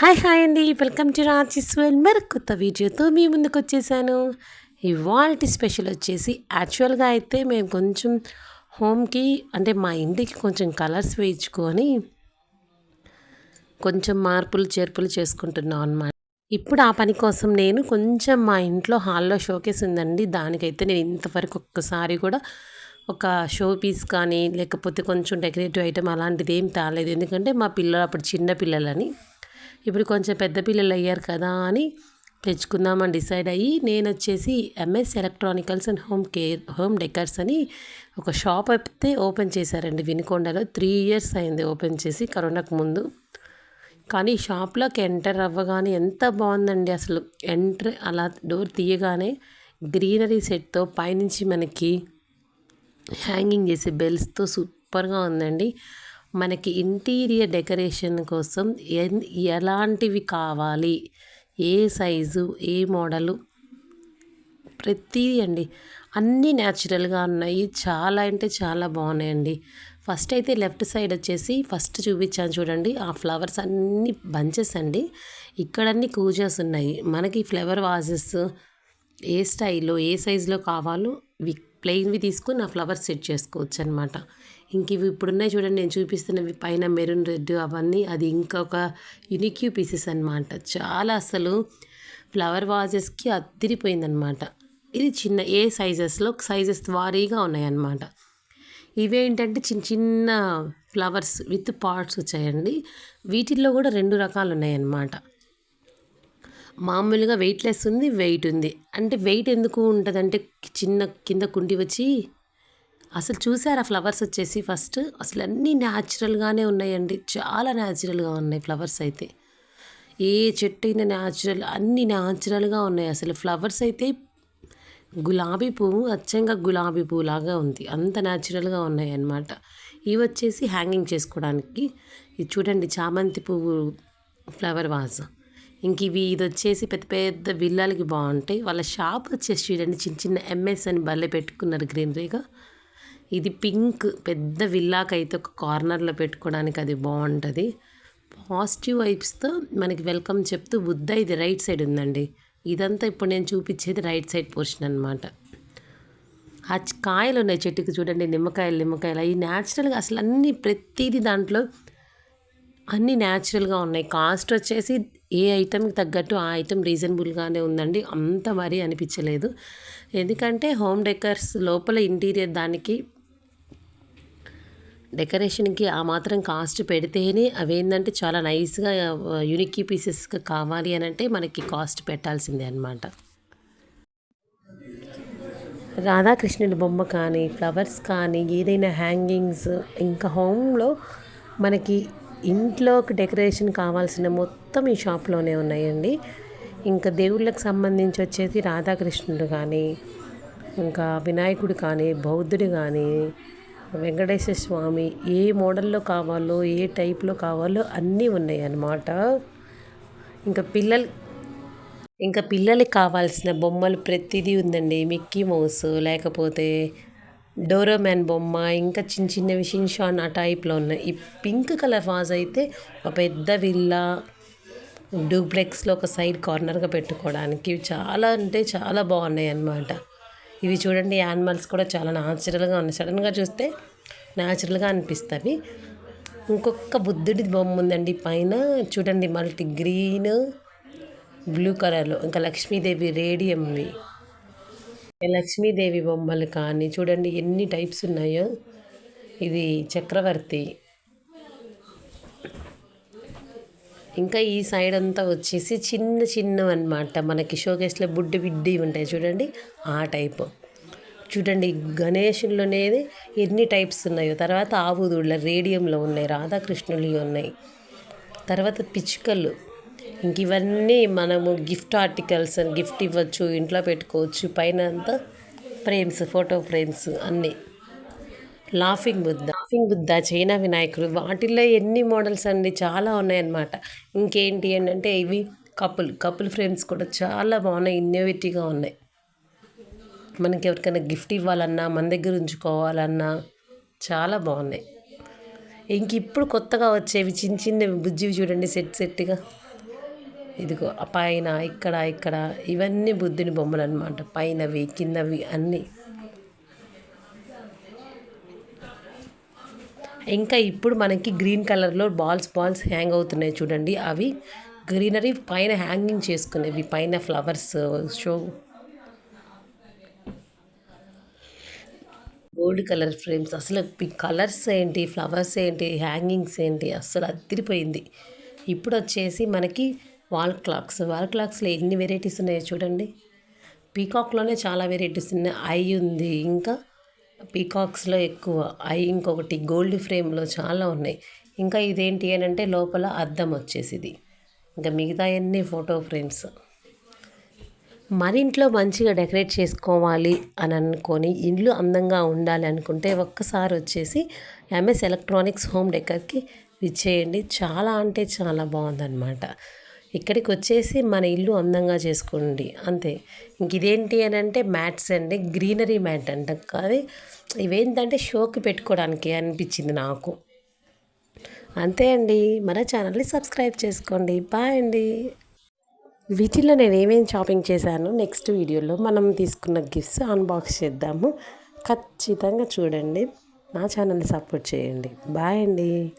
Hi hi అండి. Welcome to రాచిస్వల్ మరి కొత్త వీడియోతో మీ ముందుకు వచ్చేసాను. ఇవాళ స్పెషల్ వచ్చేసి యాక్చువల్గా అయితే మేము కొంచెం హోమ్కి అంటే మా ఇంటికి కొంచెం కలర్స్ వేయించుకొని కొంచెం మార్పులు చేర్పులు చేసుకుంటున్నాం అనమాట ఇప్పుడు ఆ పని కోసం నేను కొంచెం మా ఇంట్లో హాల్లో షోకేస్ ఉందండి. దానికైతే నేను ఇంతవరకు ఒక్కసారి కూడా ఒక షో పీస్ కానీ లేకపోతే కొంచెం డెకరేటివ్ ఐటెం అలాంటిది ఏం తాలేదు. ఎందుకంటే మా పిల్లలు అప్పుడు చిన్న పిల్లలని ఇప్పుడు కొంచెం పెద్ద పిల్లలు అయ్యారు కదా అని తెచ్చుకుందామని డిసైడ్ అయ్యి నేను వచ్చేసి MS electronicals and home care home decors అని ఒక షాప్ అయితే ఓపెన్ చేశారండి. వినుకొండలో త్రీ ఇయర్స్ అయింది ఓపెన్ చేసి కరోనాకు ముందు. కానీ షాప్లోకి ఎంటర్ అవ్వగానే ఎంత బాగుందండి అసలు. ఎంటర్ అలా డోర్ తీయగానే గ్రీనరీ సెట్తో పైనుంచి మనకి హ్యాంగింగ్ చేసే బెల్స్తో సూపర్గా ఉందండి. మనకి ఇంటీరియర్ డెకరేషన్ కోసం ఎలాంటివి కావాలి? ఏ సైజు ఏ మోడలు? ప్రతిదీ అండి. అన్నీ న్యాచురల్గా ఉన్నాయి. చాలా అంటే చాలా బాగున్నాయండి. ఫస్ట్ అయితే లెఫ్ట్ సైడ్ వచ్చేసి ఫస్ట్ చూపించాను చూడండి. ఆ ఫ్లవర్స్ అన్నీ బంచెస్ అండి. ఇక్కడన్నీ కూజాస్ ఉన్నాయి. మనకి ఫ్లవర్ వాజెస్ ఏ స్టైల్లో ఏ సైజులో కావాలో ప్లెయిన్వి తీసుకుని ఆ ఫ్లవర్స్ సెట్ చేసుకోవచ్చు అనమాట ఇంక ఇవి ఇప్పుడున్నాయి చూడండి నేను చూపిస్తున్నవి. పైన మెరూన్ రెడ్ అవన్నీ. అది ఇంకొక యునిక్యూ పీసెస్ అనమాట చాలా అసలు ఫ్లవర్ వాజెస్కి అత్తిరిపోయిందనమాట ఇది చిన్న ఏ సైజెస్లో సైజెస్ వారీగా ఉన్నాయన్నమాట. ఇవేంటంటే చిన్న చిన్న ఫ్లవర్స్ విత్ పార్ట్స్ వచ్చాయండి. వీటిల్లో కూడా రెండు రకాలు ఉన్నాయన్నమాట. మామూలుగా వెయిట్ లెస్ ఉంది వెయిట్ ఉంది. అంటే వెయిట్ ఎందుకు ఉంటుందంటే చిన్న కింద కుండి వచ్చి అసలు చూసారా ఫ్లవర్స్ వచ్చేసి ఫస్ట్? అసలు అన్నీ న్యాచురల్గానే ఉన్నాయండి. చాలా న్యాచురల్గా ఉన్నాయి ఫ్లవర్స్ అయితే. ఏ చెట్టు అయినా న్యాచురల్ అన్నీ న్యాచురల్గా ఉన్నాయి అసలు. ఫ్లవర్స్ అయితే గులాబీ పువ్వు అచ్చంగా గులాబీ పువ్వు లాగా ఉంది. అంత న్యాచురల్గా ఉన్నాయి అన్నమాట. ఇవి వచ్చేసి హ్యాంగింగ్ చేసుకోవడానికి. ఇది చూడండి చామంతి పువ్వు ఫ్లవర్ వాజ్ ఇంక ఇవి ఇది వచ్చేసి పెద్ద పెద్ద విల్లాలకి బాగుంటాయి. వాళ్ళ షాప్ వచ్చేసి చూడండి చిన్న చిన్న ఎంఎస్ అని భలే పెట్టుకున్నారు గ్రీనరీగా ఇది పింక్ పెద్ద విల్లాకైతే ఒక కార్నర్లో పెట్టుకోవడానికి అది బాగుంటుంది. పాజిటివ్ వైబ్స్తో మనకి వెల్కమ్ చెప్తూ బుద్ధ ఇది రైట్ సైడ్ ఉందండి. ఇదంతా ఇప్పుడు నేను చూపించేది రైట్ సైడ్ పోర్షన్ అనమాట ఆ కాయలు ఉన్నాయి చెట్టుకి చూడండి నిమ్మకాయలు నిమ్మకాయలు. అవి న్యాచురల్గా అసలు అన్ని ప్రతిదీ దాంట్లో అన్నీ న్యాచురల్గా ఉన్నాయి. కాస్ట్ వచ్చేసి ఏ ఐటెంకి తగ్గట్టు ఆ ఐటెం రీజనబుల్గానే ఉందండి. అంత మరీ అనిపించలేదు. ఎందుకంటే హోమ్ డెకర్స్ లోపల ఇంటీరియర్ దానికి డెకరేషన్కి ఆ మాత్రం కాస్ట్ పెడితేనే అవి ఏంటంటే చాలా నైస్గా యూనిక్ పీసెస్గా కావాలి అని అంటే మనకి కాస్ట్ పెట్టాల్సిందే అనమాట రాధాకృష్ణుడి బొమ్మ కానీ ఫ్లవర్స్ కానీ ఏదైనా హ్యాంగింగ్స్ ఇంకా హోమ్లో మనకి ఇంట్లోకి డెకరేషన్ కావాల్సిన మొత్తం ఈ షాప్లోనే ఉన్నాయండి. ఇంకా దేవుళ్ళకి సంబంధించి వచ్చేసి రాధాకృష్ణుడు కానీ ఇంకా వినాయకుడు కానీ బౌద్ధుడు కానీ వెంకటేశ్వర స్వామి ఏ మోడల్లో కావాలో ఏ టైప్లో కావాలో అన్నీ ఉన్నాయి అన్నమాట ఇంకా పిల్లలు ఇంకా పిల్లలకి కావాల్సిన బొమ్మలు ప్రతిదీ ఉందండి. మిక్కీ మౌస్ లేకపోతే డోరోమ్యాన్ బొమ్మ ఇంకా చిన్న చిన్నవి షిన్షాన్ ఆ టైప్లో ఉన్నాయి. ఈ పింక్ కలర్ వాజ్ అయితే ఒక పెద్ద విల్లా డూప్లెక్స్లో ఒక సైడ్ కార్నర్గా పెట్టుకోవడానికి చాలా అంటే చాలా బాగున్నాయి అన్నమాట. ఇవి చూడండి యానిమల్స్ కూడా చాలా న్యాచురల్గా ఉన్నాయి. సడన్గా చూస్తే న్యాచురల్గా అనిపిస్తుంది. ఇంకొక బుద్ధుడి బొమ్మ ఉందండి పైన చూడండి మల్టీ గ్రీన్ బ్లూ కలర్లో ఇంకా లక్ష్మీదేవి రేడియంవి. లక్ష్మీదేవి బొమ్మలు కానీ చూడండి ఎన్ని టైప్స్ ఉన్నాయో. ఇది చక్రవర్తి. ఇంకా ఈ సైడ్ అంతా వచ్చేసి చిన్న చిన్నవి అనమాట మనకి షోకేస్లో బుడ్డి బిడ్డి ఉంటాయి చూడండి. ఆ టైపు. చూడండి గణేషుల్లోనే ఎన్ని టైప్స్ ఉన్నాయో. తర్వాత ఆవుదూళ్ళ రేడియంలో ఉన్నాయి రాధాకృష్ణులు ఉన్నాయి. తర్వాత పిచ్చుకలు. ఇంక ఇవన్నీ మనము గిఫ్ట్ ఆర్టికల్స్ గిఫ్ట్ ఇవ్వచ్చు ఇంట్లో పెట్టుకోవచ్చు పైన అంతా ఫ్రేమ్స్ ఫోటో ఫ్రేమ్స్ అన్నీ. Laughing Buddha laughing Buddha China వినాయకుడు. వాటిల్లో ఎన్ని మోడల్స్ అండి? చాలా ఉన్నాయన్నమాట. ఇంకేంటి అంటే ఇవి కపుల్ కపుల్ ఫ్రేమ్స్ కూడా చాలా బాగున్నాయి ఇన్నోవేటివ్గా ఉన్నాయి. మనకి ఎవరికైనా గిఫ్ట్ ఇవ్వాలన్నా మన దగ్గర ఉంచుకోవాలన్నా చాలా బాగున్నాయి. ఇంక ఇప్పుడు కొత్తగా వచ్చేవి చిన్న చిన్నవి బుజ్జివి చూడండి సెట్ సెట్గా. ఇదిగో పైన ఇక్కడ ఇక్కడ ఇవన్నీ బుద్ధుని బొమ్మలు అనమాట పైనవి కిందవి అన్నీ. ఇంకా ఇప్పుడు మనకి గ్రీన్ కలర్లో బాల్స్ బాల్స్ హ్యాంగ్ అవుతున్నాయి చూడండి. అవి గ్రీనరీ పైన హ్యాంగింగ్ చేసుకునేవి పైన flowers show. Gold colour frames. అసలు కలర్స్ ఏంటి ఫ్లవర్స్ ఏంటి హ్యాంగింగ్స్ ఏంటి? అస్సలు అదిరిపోయింది. ఇప్పుడు వచ్చేసి మనకి వాల్ క్లాక్స్. వాల్ క్లాక్స్లో ఎన్ని వెరైటీస్ ఉన్నాయో చూడండి. పీకాక్లోనే చాలా వెరైటీస్ ఉన్నాయి. ఐ ఉంది ఇంకా. పీకాక్స్లో ఎక్కువ. ఐ ఇంకొకటి గోల్డ్ ఫ్రేమ్లో చాలా ఉన్నాయి. ఇంకా ఇదేంటి అని అంటే లోపల అద్దం వచ్చేసి ఇది ఇంకా మిగతా అన్ని ఫోటో ఫ్రేమ్స్. మన ఇంట్లో మంచిగా డెకరేట్ చేసుకోవాలి అని అనుకొని ఇండ్లు అందంగా ఉండాలి అనుకుంటే ఒక్కసారి వచ్చేసి ఎంఎస్ ఎలక్ట్రానిక్స్ హోమ్ డెకర్కి ఇచ్చేయండి చాలా అంటే చాలా బాగుందన్నమాట. ఇక్కడికి వచ్చేసి మన ఇల్లు అందంగా చేసుకోండి. అంతే. ఇంక ఇదేంటి అని అంటే మ్యాట్స్ అండి. గ్రీనరీ మ్యాట్ అంట. కానీ ఇవేంటంటే షోకి పెట్టుకోవడానికి అనిపించింది నాకు. అంతే అండి. మన ఛానల్ని సబ్స్క్రైబ్ చేసుకోండి. బాయ్ అండి. వీటిల్లో నేను ఏమేమి షాపింగ్ చేశాను? నెక్స్ట్ వీడియోలో మనం తీసుకున్న గిఫ్ట్స్ అన్బాక్స్ చేద్దాము. ఖచ్చితంగా చూడండి. నా ఛానల్ని సపోర్ట్ చేయండి. బాయ్ అండి.